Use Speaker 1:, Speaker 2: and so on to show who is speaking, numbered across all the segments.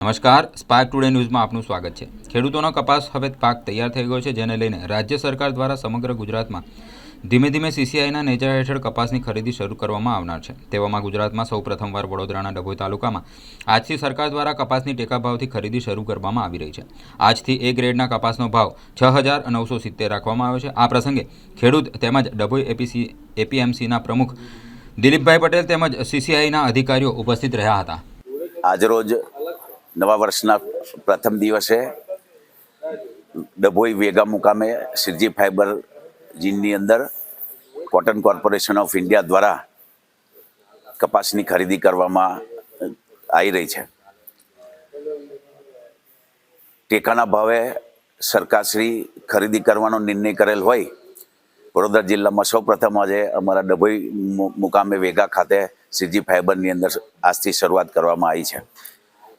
Speaker 1: નમસ્કાર spark today ન્યૂઝમાં આપનું સ્વાગત છે. ખેડૂતોનો કપાસ હવે પાક તૈયાર થઈ ગયો છે, જેને લઈને રાજ્ય સરકાર દ્વારા સમગ્ર ગુજરાતમાં ધીમે ધીમે સીસીઆઈના નેજા હેઠળ કપાસની ખરીદી શરૂ કરવામાં આવનાર છે. તેવામાં ગુજરાતમાં સૌ પ્રથમવાર વડોદરાના ડભોઈ તાલુકામાં આજથી સરકાર દ્વારા કપાસની ટેકા ભાવથી ખરીદી શરૂ કરવામાં આવી રહી છે. આજથી એ ગ્રેડના કપાસનો ભાવ છ હજાર નવસો સિત્તેર રાખવામાં આવ્યો છે. આ પ્રસંગે ખેડૂત તેમજ ડભોઈ એપીસી એપીએમસીના પ્રમુખ દિલીપભાઈ પટેલ તેમજ સીસીઆઈના અધિકારીઓ ઉપસ્થિત રહ્યા હતા.
Speaker 2: આજરોજ નવા વર્ષના પ્રથમ દિવસે ડભોઈ વેગા મુકામે સિરજી ફાઈબર જીનની અંદર કોટન કોર્પોરેશન ઓફ ઇન્ડિયા દ્વારા કપાસની ખરીદી કરવામાં આવી રહી છે. ટેકાના ભાવે સરકારશ્રી ખરીદી કરવાનો નિર્ણય કરેલ હોય, વડોદરા જિલ્લામાં સૌ પ્રથમ આજે અમારા ડભોઈ મુકામે વેગા ખાતે સીજી ફાઈબરની અંદર આજથી શરૂઆત કરવામાં આવી છે.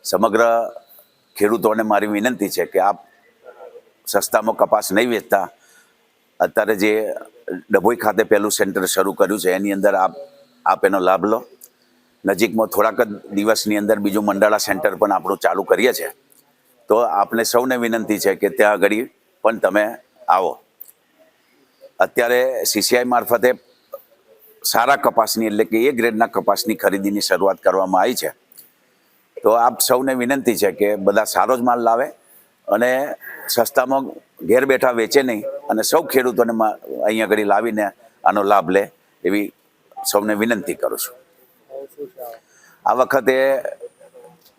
Speaker 2: સમગ્ર ખેડૂતોને મારી વિનંતી છે કે આપ સસ્તામાં કપાસ નહીં વેચતા. અત્યારે જે ડભોઈ ખાતે પહેલું સેન્ટર શરૂ કર્યું છે, એની અંદર આપ આપ એનો લાભ લો. નજીકમાં થોડાક જ દિવસની અંદર બીજું મંડાળા સેન્ટર પણ આપણું ચાલુ કરીએ છીએ તો આપને સૌને વિનંતી છે કે ત્યાં આગળ પણ તમે આવો. અત્યારે સીસીઆઈ મારફતે સારા કપાસની એટલે કે એ ગ્રેડના કપાસની ખરીદીની શરૂઆત કરવામાં આવી છે. તો આપ સૌને વિનંતી છે કે બધા સારો જ માલ લાવે અને સસ્તામાં ઘેર બેઠા વેચે નહીં અને સૌ ખેડૂતોને અહીંયા આગળ લાવીને આનો લાભ લે એવી સૌને વિનંતી કરું છું. આ વખતે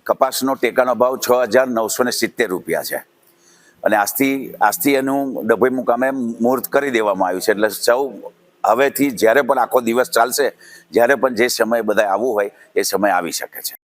Speaker 2: કપાસનો ટેકાનો ભાવ છ હજાર નવસો ને સિત્તેર રૂપિયા છે. અને આજથી આજથી એનું ડભોઈ મુકામે મુહૂર્ત કરી દેવામાં આવ્યું છે. એટલે સૌ હવેથી જ્યારે પણ આખો દિવસ ચાલશે, જ્યારે પણ જે સમયે બધા આવવું હોય, એ સમય આવી શકે છે.